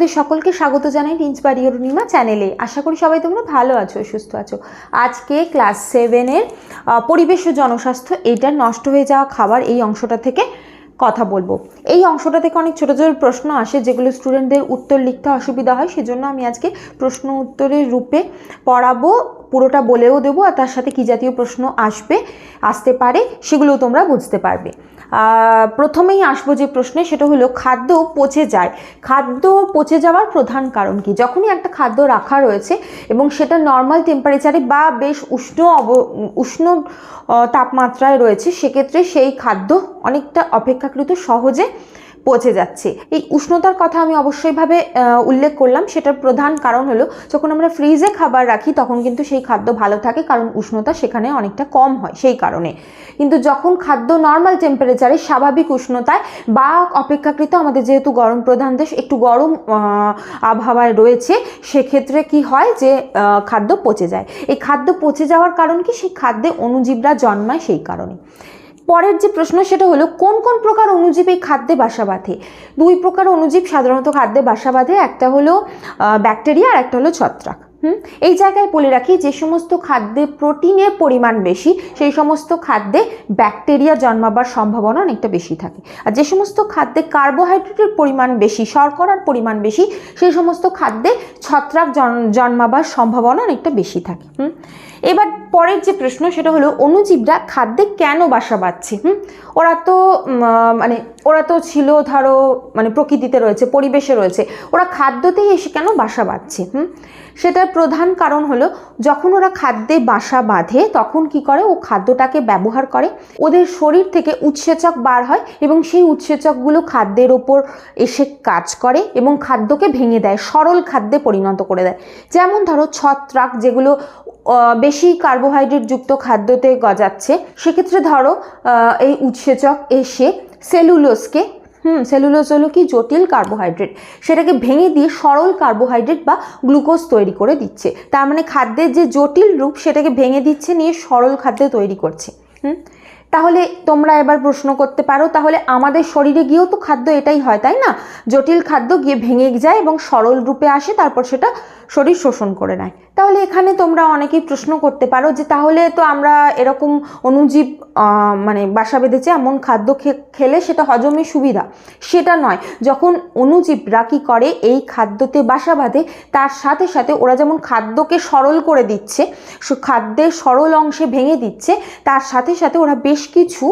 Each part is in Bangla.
তোমাদের সকলকে স্বাগত জানাই বাড়ি অরুণিমা চ্যানেলে। আশা করি সবাই তোমরা ভালো আছো, সুস্থ আছো। আজকে ক্লাস সেভেনের পরিবেশ ও জনস্বাস্থ্য, এইটা নষ্ট হয়ে যাওয়া খাবার এই অংশটা থেকে কথা বলব। এই অংশটা থেকে অনেক ছোটো ছোটো প্রশ্ন আসে যেগুলো স্টুডেন্টদের উত্তর লিখতে অসুবিধা হয়, সেজন্য আমি আজকে প্রশ্ন উত্তরের রূপে পড়াবো, পুরোটা বলেও দেবো, আর তার সাথে কী জাতীয় প্রশ্ন আসবে, আসতে পারে সেগুলো তোমরা বুঝতে পারবে। প্রথমেই আসব যে প্রশ্নে, সেটা হলো খাদ্য পচে যায়। খাদ্য পচে যাওয়ার প্রধান কারণ কি? যখনই একটা খাদ্য রাখা রয়েছে এবং সেটা নর্মাল টেম্পারেচারে বা বেশ উষ্ণ অব, উষ্ণ তাপমাত্রায় রয়েছে, সেক্ষেত্রে সেই খাদ্য অনেকটা অপেক্ষাকৃত সহজে পচে যাচ্ছে। এই উষ্ণতার কথা আমি অবশ্যইভাবে উল্লেখ করলাম। সেটার প্রধান কারণ হলো, যখন আমরা ফ্রিজে খাবার রাখি, তখন কিন্তু সেই খাদ্য ভালো থাকে, কারণ উষ্ণতা সেখানে অনেকটা কম হয় সেই কারণে। কিন্তু যখন খাদ্য নর্মাল টেম্পারেচারে স্বাভাবিক উষ্ণতায় বা অপেক্ষাকৃত আমাদের যেহেতু গরম প্রধান দেশ, একটু গরম আবহাওয়ায় রয়েছে, সেক্ষেত্রে কি হয় যে খাদ্য পচে যায়। এই খাদ্য পচে যাওয়ার কারণ কি? সেই খাদ্যে অণুজীবরা জন্মায় সেই কারণে। পরের যে প্রশ্ন, সেটা হলো, কোন কোন প্রকার অনুজীব এই খাদ্যে বাসা বাঁধে? দুই প্রকার অনুজীব সাধারণত খাদ্যে বাসা বাঁধে, একটা হলো ব্যাকটেরিয়া আর একটা হলো ছত্রাক। হুম? এই জায়গায় বলে রাখি, যে সমস্ত খাদ্যে প্রোটিনের পরিমাণ বেশি, সেই সমস্ত খাদ্যে ব্যাকটেরিয়া জন্মাবার সম্ভাবনা অনেকটা বেশি থাকে। আর যে সমস্ত খাদ্যে কার্বোহাইড্রেটের পরিমাণ বেশি, শর্করার পরিমাণ বেশি, সেই সমস্ত খাদ্যে ছত্রাক জন- জন্মাবার সম্ভাবনা অনেকটা বেশি থাকে। হুম? এবার পরের যে প্রশ্ন সেটা হলো অণুজীবরা খাদ্যে কেন বাসা বাঁধছে? হুম? ওরা তো মানে ওরা তো ছিল ধরো মানে প্রকৃতিতে রয়েছে, পরিবেশে রয়েছে, ওরা খাদ্যতেই এসে কেন বাসা বাঁধছে? হুম? সেটার প্রধান কারণ হলো, যখন ওরা খাদ্যে বাসা বাঁধে, তখন কি করে? ও খাদ্যটাকে ব্যবহার করে, ওদের শরীর থেকে উৎসেচক বার হয় এবং সেই উৎসেচকগুলো খাদ্যের ওপর এসে কাজ করে এবং খাদ্যকে ভেঙে দেয়, সরল খাদ্যে পরিণত করে দেয়। যেমন ধরো ছত্রাক যেগুলো বেশি কার্বোহাইড্রেট যুক্ত খাদ্যতে গজাচ্ছে। সেক্ষেত্রে ধরো এই উৎসেচক এসে সেলুলোসকে হুম সেলুলোস হলো কি? জটিল কার্বোহাইড্রেট। সেটাকে ভেঙে দিয়ে সরল কার্বোহাইড্রেট বা গ্লুকোজ তৈরি করে দিচ্ছে। তার মানে খাদ্যের যে জটিল রূপ সেটাকে ভেঙে দিচ্ছে, নিয়ে সরল খাদ্য তৈরি করছে। হুম? তাহলে তোমরা এবার প্রশ্ন করতে পারো, তাহলে আমাদের শরীরে গিয়েও তো খাদ্য এটাই হয়, তাই না? জটিল খাদ্য গিয়ে ভেঙে যায় এবং সরল রূপে আসে, তারপর সেটা শরীর শোষণ করে নেয়। তাহলে এখানে তোমরা অনেকেই প্রশ্ন করতে পারো যে তাহলে তো আমরা এরকম অনুজীব মানে বাসা বেঁধেছে, এমন খাদ্য খেলে সেটা হজমে সুবিধা। সেটা নয়, যখন অণুজীবরা কী করে, এই খাদ্যতে বাসা বাঁধে, তার সাথে সাথে ওরা যেমন খাদ্যকে সরল করে দিচ্ছে খাদ্যের সরল অংশে ভেঙে দিচ্ছে, তার সাথে সাথে ওরা বেশ কিছু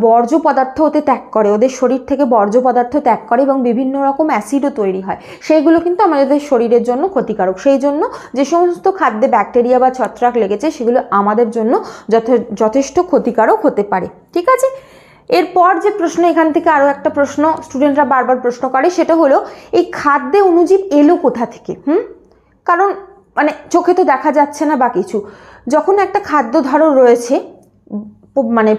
বর্জ্য পদার্থ ওতে ত্যাগ করে। ওদের শরীর থেকে বর্জ্য পদার্থ ত্যাগ করে এবং বিভিন্ন রকম অ্যাসিডও তৈরি হয়। সেইগুলো কিন্তু আমাদের শরীরের জন্য ক্ষতিকারক। সেই জন্য যে সমস্ত খাদ্যে ব্যাকটেরিয়া বা ছত্রাক লেগেছে, সেগুলো আমাদের জন্য যথে- যথেষ্ট ক্ষতিকারক হতে পারে। ঠিক আছে? এরপর যে প্রশ্ন, এখান থেকে আরও একটা প্রশ্ন স্টুডেন্টরা বারবার প্রশ্ন করে, সেটা হলো, এই খাদ্যে অনুজীব এলো কোথা থেকে? হুম? কারণ মানে চোখে তো দেখা যাচ্ছে না বা কিছু। যখন একটা খাদ্য ধরো রয়েছে মানে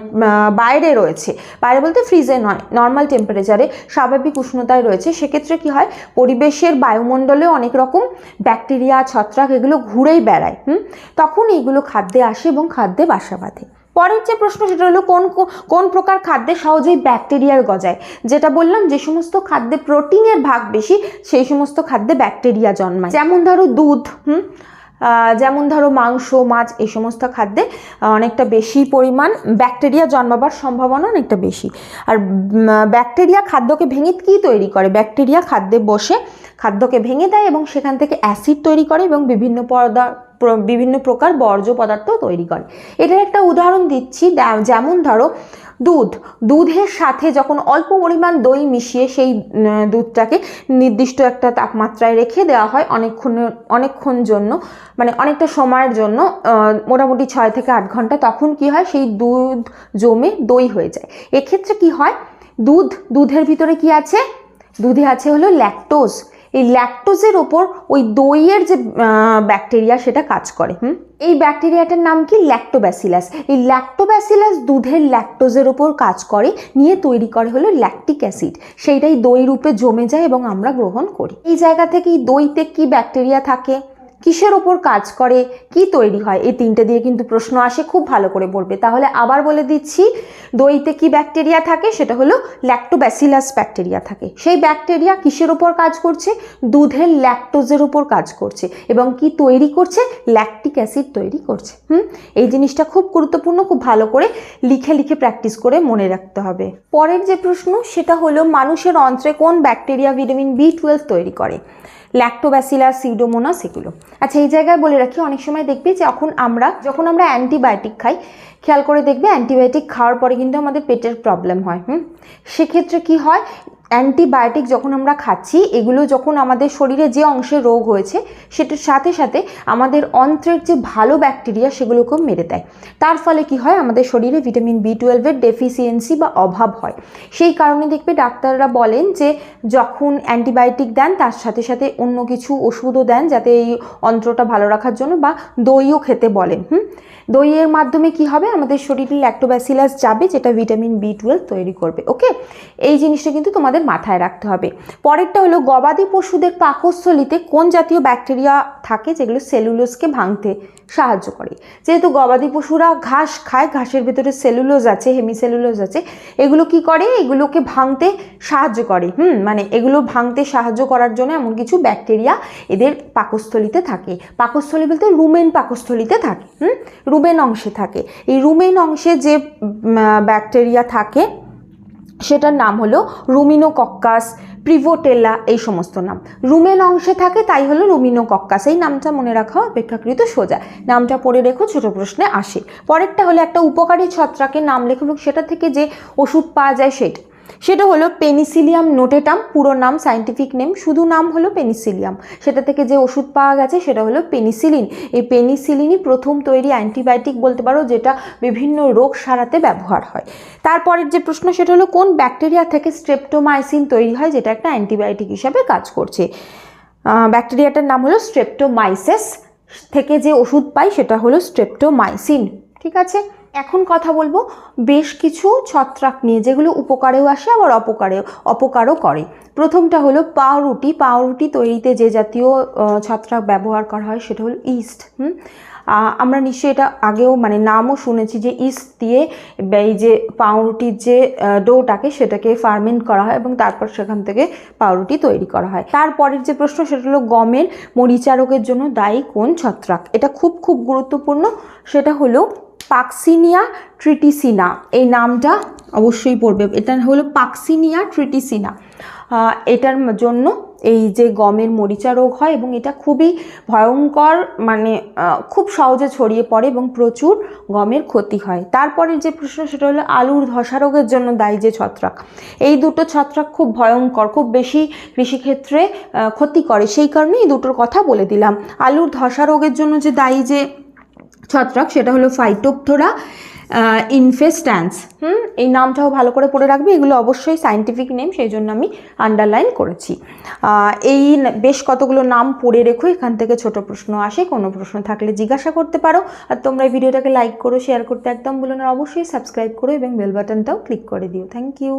বাইরে রয়েছে। বাইরে বলতে ফ্রিজে নয় নর্মাল টেম্পারেচারে স্বাভাবিক উষ্ণতায় রয়েছে। সেক্ষেত্রে কি হয়? পরিবেশের বায়ুমণ্ডলে অনেক রকম ব্যাকটেরিয়া ছত্রাক এগুলো ঘুরেই বেড়ায়, হুম? তখন এইগুলো খাদ্যে আসে এবং খাদ্যে বাসা বাঁধে। পরের যে প্রশ্ন, সেটা হলো কোন কোন প্রকার খাদ্যে সহজেই ব্যাকটেরিয়ার গজায়? যেটা বললাম যে সমস্ত খাদ্যে প্রোটিনের ভাগ বেশি, সেই সমস্ত খাদ্যে ব্যাকটেরিয়া জন্মায়। যেমন ধরো দুধ, হুম? যেমন ধরো মাংস, মাছ, এই সমস্ত খাদ্যে অনেকটা বেশি পরিমাণ ব্যাকটেরিয়া জন্মাবার সম্ভাবনা অনেকটা বেশি। আর ব্যাকটেরিয়া খাদ্যকে ভেঙে কী তৈরি করে? ব্যাকটেরিয়া খাদ্যে বসে খাদ্যকে ভেঙে দেয় এবং সেখান থেকে অ্যাসিড তৈরি করে এবং বিভিন্ন পদা বিভিন্ন প্রকার বর্জ্য পদার্থ তৈরি করে। এটার একটা উদাহরণ দিচ্ছি যেমন ধরো দুধ। দুধের সাথে যখন অল্প পরিমাণ দই মিশিয়ে সেই দুধটাকে নির্দিষ্ট একটা তাপমাত্রায় রেখে দেওয়া হয় অনেকক্ষণ অনেকক্ষণ জন্য মানে অনেকটা সময়ের জন্য মোটামুটি ছয় থেকে আট ঘণ্টা, তখন কি হয় সেই দুধ জমে দই হয়ে যায়। এক্ষেত্রে কি হয়? দুধ, দুধের ভিতরে কি আছে? দুধে আছে হলো ল্যাকটোজ। এই ল্যাকটোজের ওপর ওই দইয়ের যে ব্যাকটেরিয়া সেটা কাজ করে, হুম? এই ব্যাকটেরিয়াটার নাম কি? ল্যাকটোব্যাসিলাস এই ল্যাক্টোব্যাসিলাস দুধের ল্যাকটোজের ওপর কাজ করে, নিয়ে তৈরি করে হলো ল্যাকটিক অ্যাসিড সেইটাই দই রূপে জমে যায় এবং আমরা গ্রহণ করি। এই জায়গা থেকে এই দইতে কি ব্যাকটেরিয়া থাকে? কিসের ওপর কাজ করে, কি তৈরি হয়? এই তিনটে দিয়ে কিন্তু প্রশ্ন আসে, খুব ভালো করে পড়বে তাহলে আবার বলে দিচ্ছি, দইতে কি ব্যাকটেরিয়া থাকে? সেটা হলো ল্যাক্টোব্যাসিলাস ব্যাকটেরিয়া থাকে। সেই ব্যাকটেরিয়া কিসের ওপর কাজ করছে? দুধের ল্যাকটোজের উপর কাজ করছে। এবং কি তৈরি করছে? ল্যাকটিক অ্যাসিড তৈরি করছে। হুম? এই জিনিসটা খুব গুরুত্বপূর্ণ, খুব ভালো করে লিখে লিখে প্র্যাকটিস করে মনে রাখতে হবে। পরের যে প্রশ্ন, সেটা হলো মানুষের অন্ত্রে কোন ব্যাকটেরিয়া ভিটামিন বি টুয়েলভ তৈরি করে? ল্যাক্টোব্যাসিলাস সিডোমোনাস এগুলো। আচ্ছা এই জায়গায় বলে রাখি, অনেক সময় দেখবি যে যখন আমরা যখন আমরা অ্যান্টিবায়োটিক খাই, খেয়াল করে দেখবে অ্যান্টিবায়োটিক খাওয়ার পরে কিন্তু আমাদের পেটের প্রবলেম হয়, হুম? সেক্ষেত্রে কি হয় অ্যান্টিবায়োটিক যখন আমরা খাচ্ছি, এগুলো যখন আমাদের শরীরে যে অংশে রোগ হয়েছে, সেটার সাথে সাথে আমাদের অন্ত্রের যে ভালো ব্যাকটেরিয়া সেগুলোকেও মেরে দেয়। তার ফলে কি হয়? আমাদের শরীরে ভিটামিন বি টুয়েলভের ডেফিসিয়েন্সি বা অভাব হয়। সেই কারণে দেখবে ডাক্তাররা বলেন যে, যখন অ্যান্টিবায়োটিক দেন, তার সাথে সাথে অন্য কিছু ওষুধও দেন, যাতে এই অন্ত্রটা ভালো রাখার জন্য বা দইও খেতে বলেন, হুম? দইয়ের মাধ্যমে কি হবে? আমাদের শরীরে ল্যাক্টোব্যাসিলাস যাবে, যেটা ভিটামিন বি টুয়েলভ তৈরি করবে ওকে এই জিনিসটা কিন্তু তোমাদের মাথায় রাখতে হবে। পরেরটা হলো, গবাদি পশুদের পাকস্থলিতে কোন জাতীয় ব্যাকটেরিয়া থাকে যেগুলো সেলুলোজকে ভাঙতে সাহায্য করে? যেহেতু গবাদি পশুরা ঘাস খায়, ঘাসের ভেতরে সেলুলোজ আছে, হেমিসেলুলোজ আছে, এগুলো কি করে? এগুলোকে ভাঙতে সাহায্য করে। হুম মানে এগুলো ভাঙতে সাহায্য করার জন্য এমন কিছু ব্যাকটেরিয়া এদের পাকস্থলিতে থাকে। পাকস্থলী বলতে রুমেন পাকস্থলিতে থাকে। হুম, রুমেন অংশে থাকে। এই রুমেন অংশে যে ব্যাকটেরিয়া থাকে সেটার নাম হলো রুমিনো কক্কাস প্রিভোটেলা এই সমস্ত নাম। রুমেন অংশে থাকে, তাই হলো রুমিনো কক্কাস এই নামটা মনে রাখা অপেক্ষাকৃত সোজা। নামটা পড়ে রেখো, ছোট প্রশ্নে আসে। পরেরটা হলো একটা উপকারী ছত্রাকের নাম লেখো সেটা থেকে যে ওষুধ পাওয়া যায় সেটা। সেটা হলো পেনিসিলিয়াম নোটেটাম, পুরো নাম সাইন্টিফিক নেম শুধু নাম হলো পেনিসিলিয়াম। সেটা থেকে যে ওষুধ পাওয়া গেছে সেটা হলো পেনিসিলিন। এই পেনিসিলিনই প্রথম তৈরি অ্যান্টিবায়োটিক বলতে পারো, যেটা বিভিন্ন রোগ সারাতে ব্যবহার হয়। তারপরের যে প্রশ্ন, সেটা হলো কোন ব্যাকটেরিয়া থেকে স্ট্রেপ্টোমাইসিন তৈরি হয়, যেটা একটা অ্যান্টিবায়োটিক হিসাবে কাজ করছে? ব্যাকটেরিয়াটার নাম হলো স্ট্রেপ্টোমাইসেস থেকে যে ওষুধ পাই, সেটা হলো স্ট্রেপ্টোমাইসিন ঠিক আছে? এখন কথা বলব বেশ কিছু ছত্রাক নিয়ে, যেগুলো উপকারেও আসে, আবার অপকারেও, অপকারও করে। প্রথমটা হলো পাউরুটি। পাউরুটি তৈরিতে যে জাতীয় ছত্রাক ব্যবহার করা হয়, সেটা হলো ইস্ট, হুম? আমরা নিশ্চয়ই এটা আগেও মানে নামও শুনেছি যে ইস্ট দিয়ে এই যে পাউরুটির যে ডোটাকে সেটাকে ফার্মেন্ট করা হয় এবং তারপর সেখান থেকে পাউরুটি তৈরি করা হয়। তারপরের যে প্রশ্ন, সেটা হলো গমের মরিচা রোগের জন্য দায়ী কোন ছত্রাক? এটা খুব খুব গুরুত্বপূর্ণ। সেটা হলো পাকসিনিয়া ট্রিটিসিনা। এই নামটা অবশ্যই পড়বে। এটা হলো পাকসিনিয়া ট্রিটিসিনা। এটার জন্য এই যে গমের মরিচা রোগ হয় এবং এটা খুবই ভয়ঙ্কর মানে খুব সহজে ছড়িয়ে পড়ে এবং প্রচুর গমের ক্ষতি হয়। তারপরের যে প্রশ্ন, সেটা হলো আলুর ধসা রোগের জন্য দায়ী যে ছত্রাক। এই দুটো ছত্রাক খুব ভয়ঙ্কর, খুব বেশি কৃষিক্ষেত্রে ক্ষতি করে। সেই কারণে এই দুটোর কথা বলে দিলাম। আলুর ধসা রোগের জন্য যে দায়ী যে ছত্রাক, সেটা হলো ফাইটোপথোরা ইনফেস্ট্যান্স হুম, এই নামটাও ভালো করে পড়ে রাখবে। এগুলো অবশ্যই সাইন্টিফিক নেম সেই জন্য আমি আন্ডারলাইন করেছি। এই বেশ কতগুলো নাম পড়ে রেখো, এখান থেকে ছোট প্রশ্ন আসে, কোনো প্রশ্ন থাকলে জিজ্ঞাসা করতে পারো। আর তোমরা ভিডিওটাকে লাইক করো শেয়ার করতে একদম বলো না। অবশ্যই সাবস্ক্রাইব করো এবং বেল বাটনটাও ক্লিক করে দিও। Thank you